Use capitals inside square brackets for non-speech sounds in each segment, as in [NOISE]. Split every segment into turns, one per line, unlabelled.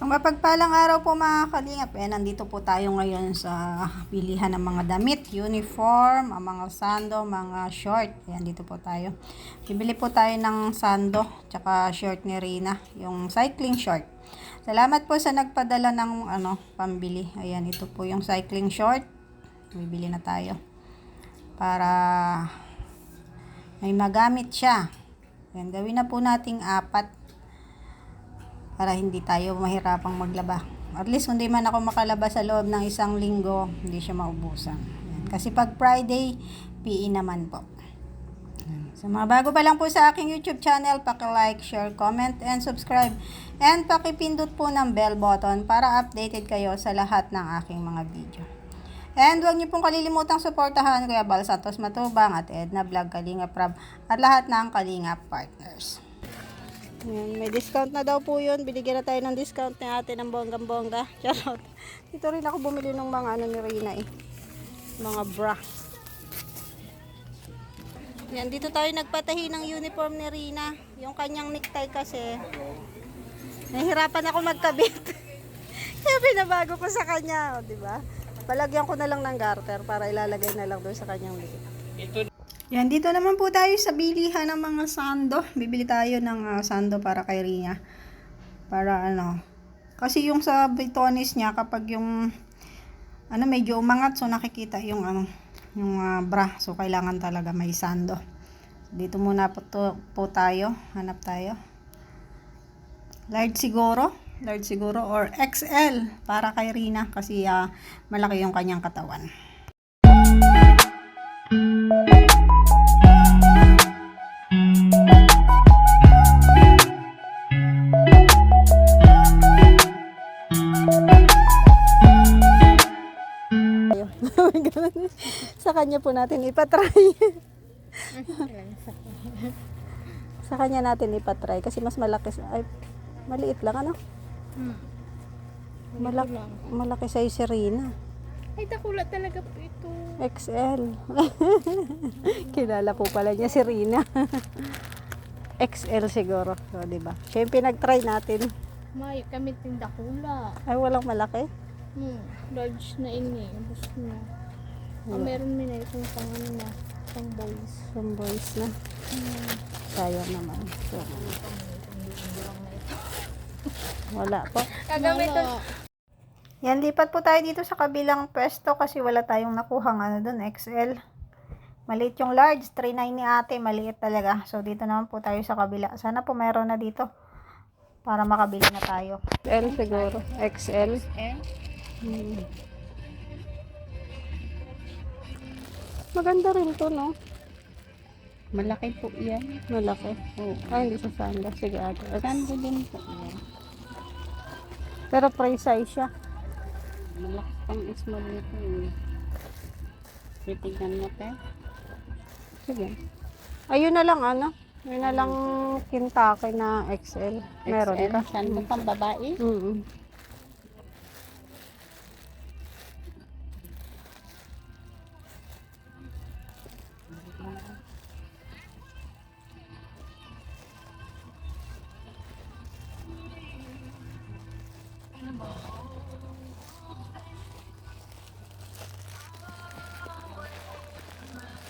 So mapagpalang araw po mga kalingap. Eh, nandito po tayo ngayon sa bilihan ng mga damit, uniform, mga sando, mga short. Ayan, dito po tayo. Bibili po tayo ng sando, tsaka short ni Rina, yung cycling short. Salamat po sa nagpadala ng ano, pambili. Ayan, ito po yung cycling short. Bibili na tayo. Para may magamit siya. Ayan, gawin na po nating apat para hindi tayo mahirapang maglaba. At least kung di man ako makalaba sa loob ng isang linggo, hindi siya maubusan. Kasi pag Friday, PE naman po. Sa mga bago pa lang po sa aking YouTube channel, paki-like, share, comment, and subscribe. And pakipindot po ng bell button para updated kayo sa lahat ng aking mga video. And huwag niyo pong kalilimutang suportahan Kuya Bal Santos Matubang at Edna Vlog Kalinga Prab at lahat ng Kalinga partners. Ayan, may discount na daw po yun. Binigyan na tayo ng discount ni ate ng bonggang-bongga. [LAUGHS] Charot. Dito rin ako bumili ng mga ano ni Rina eh. Mga bra. Yan, dito tayo nagpatahi ng uniform ni Rina. Yung kanyang necktie kasi. Nahihirapan ako magkabit. [LAUGHS] Kaya binabago ko sa kanya, o, di ba? Palagyan ko na lang ng garter para ilalagay na lang doon sa kanyang likod. Yan, dito naman po tayo sa bilihan ng mga sando. Bibili tayo ng ah, sando para kay Rina. Para ano. Kasi yung sa bitonis niya, kapag yung ano, medyo umangat, so nakikita yung ano, yung ah, bra. So, kailangan talaga may sando. Dito muna po, to, po tayo. Hanap tayo. Large siguro. Large siguro. Or XL para kay Rina. Kasi ah, malaki yung kanyang katawan. [LAUGHS] sa kanya po natin ipatry. [LAUGHS] sa kanya natin ipatry kasi mas malaki ay maliit lang ano?
Hmm.
Malaki, malaki sa si Rina.
Ay, takula talaga po ito.
XL. [LAUGHS] Kilala po pala niya si Rina. XL siguro, so, 'di ba? Siya yung pinag-try natin.
May kami tindakula.
Ay walang malaki.
Hmm. Large na ini. Gusto na. Ah, meron min na itong pang ano na. Pang boys.
Some boys na.
Hmm.
Sayang naman. So, wala po.
Kagamitan.
Yan, lipat po tayo dito sa kabilang pwesto kasi wala tayong nakuhang ano doon, XL. Maliit yung large, 3.9 ni ate, maliit talaga. So, dito naman po tayo sa kabila. Sana po meron na dito para makabili na tayo. L siguro, XL.
Eh?
Hmm. Maganda rin to, no?
Malaki po yan.
Malaki.
Oo.
Ay, hindi sa sanda. Sige, ate.
Sando din po yan.
Pero free size siya.
Malaki pang small nito eh. Titignan mo te.
Sige. Ayun na lang, ano? Yun na lang Kentucky na XL. Meron
XL,
ka?
Sando pang babae.
Mm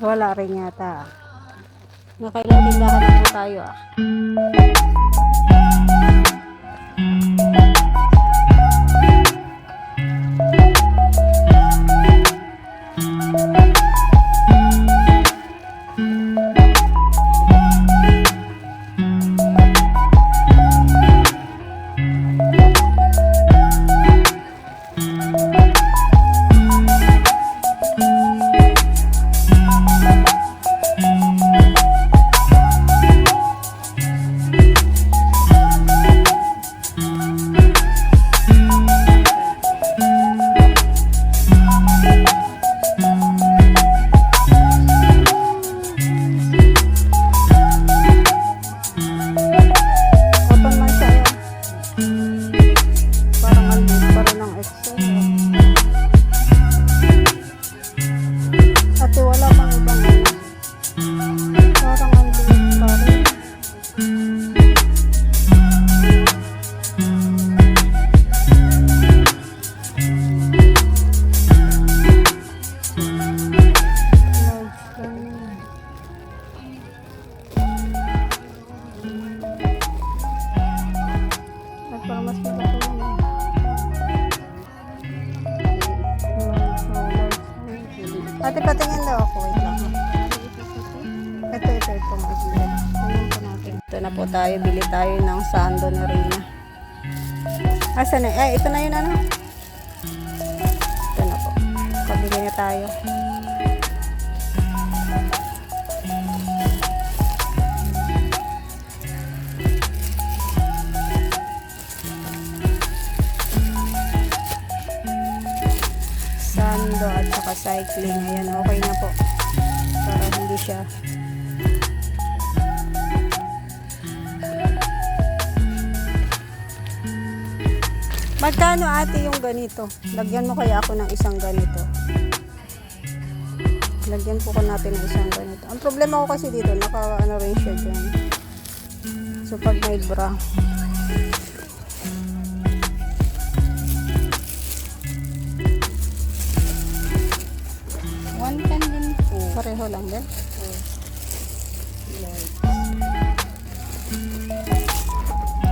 Wala rin yata. Nakailang tindahan na tayo ah. Para mas naman. Ate, patingin daw ako. Wait lang. Ito, ito, ito. Ito na po tayo. Bili tayo ng sando na Rina. Asa na? Eh, ito na yun ano? Ito na po. Pabili na tayo. Sando at saka cycling. Ayan, okay na po. Para hindi siya Magkano ate yung ganito? Lagyan mo kaya ako ng isang ganito. Lagyan po ko natin ng isang ganito. Ang problema ko kasi dito, naka ano rin siya dyan. So pag may bra. Pareho lang din.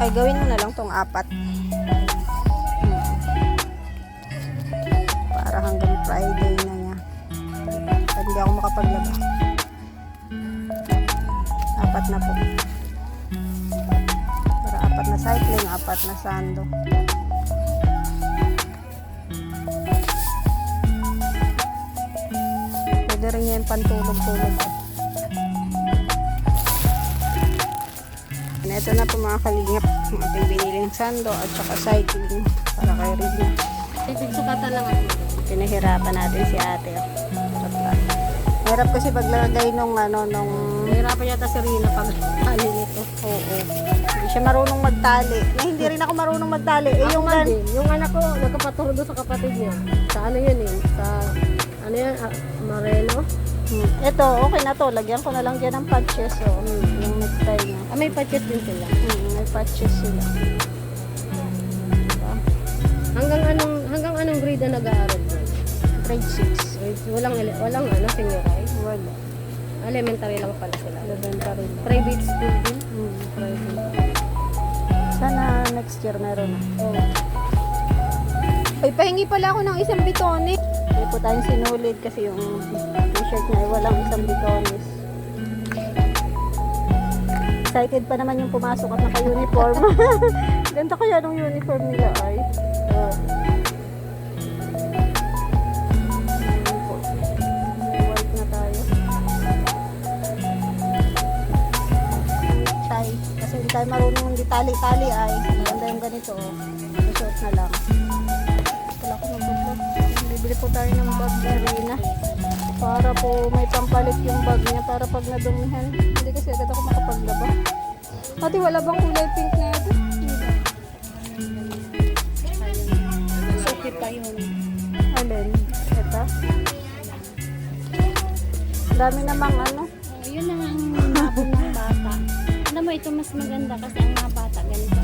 Ay, gawin mo na lang tong apat. Para hanggang Friday na niya. At hindi ako makapaglaba. Apat na po. Para apat na cycling, apat na sando. Rin yan pantulog-tulog. And ito na po mga kalingap. Ang ating biniling sando at saka cycling para kay Rina.
Sukatan lang.
Pinahirapan natin si ate. Hirap kasi paglagay nung ano, nung...
Nahirapan yata si Rina pag hali nito.
Oo. Hindi siya marunong magtali. Na hindi rin ako marunong magtali. Eh, yung gan...
Yung anak ko, nagkapaturo doon sa kapatid niya. Sa ano yun eh? Yan? Ah, Mareno?
Hmm. Ito, okay na to. Lagyan ko na lang dyan ng patches. Oh. Hmm. Yung necktie niya.
Ah, may patches din sila.
Hmm. May patches sila. Diba?
Hanggang anong, hanggang anong grade na nag-aaral doon?
Grade 6.
Grade, walang, walang ano, senior high?
Wala.
Elementary lang pala sila.
Elementary.
Private school din?
Hmm. Private. Sana next year meron na.
Oo.
Ay, pahingi pala ako ng isang bitones. Hindi po tayong sinulid kasi yung t-shirt niya ay walang isang bitones. Excited pa naman yung pumasok at naka-uniform. [LAUGHS] Ganda kaya nung uniform nila ay. Na tayo. Marunong hindi tali-tali ay. Maganda yung ganito. Oh. Susuot na lang. Wala ko mag-vlog. Bibili po tayo ng bag na Rina. Para po may pampalit yung bag niya para pag nadumihan. Hindi kasi agad ako makapaglaba. Ate, wala bang kulay pink na ito?
Sukit pa yun.
Alin? Ito? Dami namang ano.
Oh, yun na nga ang nabon ng bata. Alam mo, ito mas maganda kasi ang mga bata ganito.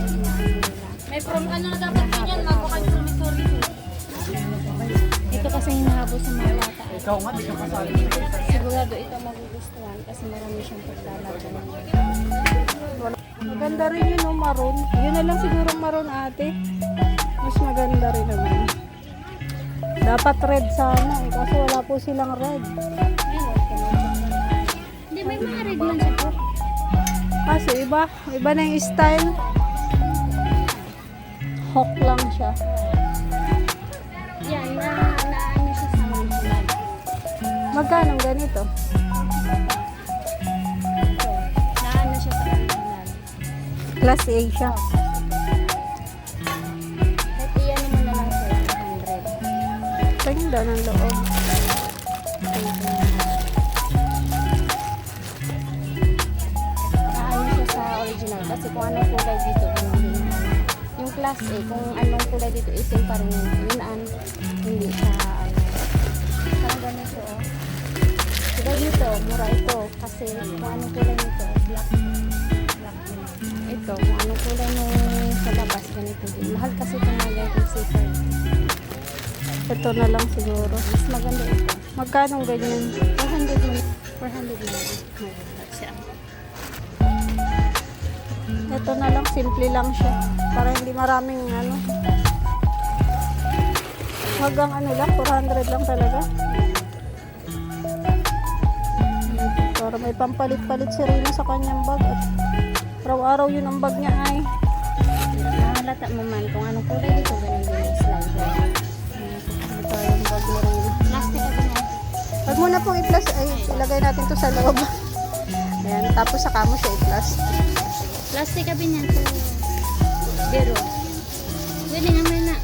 May from ano na dapat ganyan, bago kayo promissory Ito kasi hinahabol sa mga bata. Ikaw nga, di ka kasali. Sigurado ito magugustuhan kasi marami siyang paglalaban.
Maganda rin yun, oh, maroon. Yun na lang siguro maroon ate. Mas maganda rin naman. Dapat red sana eh, kaso wala po silang red.
Hindi, may mga red man siya po.
Kaso iba, iba na yung style. Hawk lang siya.
Yan, na, na mga
Magkano ganito?
Ito, na siya sa original.
Class A siya.
Kahit iyan mo na lang sa 100.
Ganda ng loob.
Naano siya sa original kasi kung anong kulay dito, yung ano. Yung class A, kung anong kulay dito, itim pa rin yun. Yun an, hindi siya Parang ganito oh. Diba dito, mura ito. Kasi kung anong kulay nito, black. Black din. Ito, kung anong kulay nung sa labas, ganito din. Mahal kasi itong mga ganitong zipper.
Ito na lang siguro.
Mas maganda ito.
Magkano ganyan?
400 mo. 400 mo. Maganda siya.
Ito na lang, simple lang siya. Para hindi maraming ano. Hanggang ano lang, 400 lang talaga. Para may pampalit-palit si Rina sa kanyang bag. At araw-araw yun ang bag niya ay.
Nahalata mo man kung anong kulay dito, ganun din yung slider.
Ito yung bag ni Rina.
Plastic din yan.
Wag muna pong i-plus, ay ilagay natin to sa loob. Ayan, tapos saka mo siya i-plus.
Plastic ka din yan. Pero, pwede nga may na.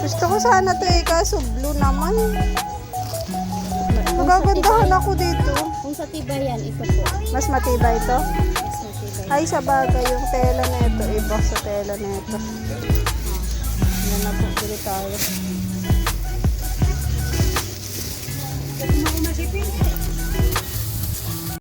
Gusto ko sana to eh, kaso blue naman. Magagandahan ako dito.
Kung sa tibay yan, ito po.
Mas matibay ito.
Mas sa tibay.
Ay, sa bagay, yung tela na ito, iba sa tela na ito. Yan na po, bili tayo.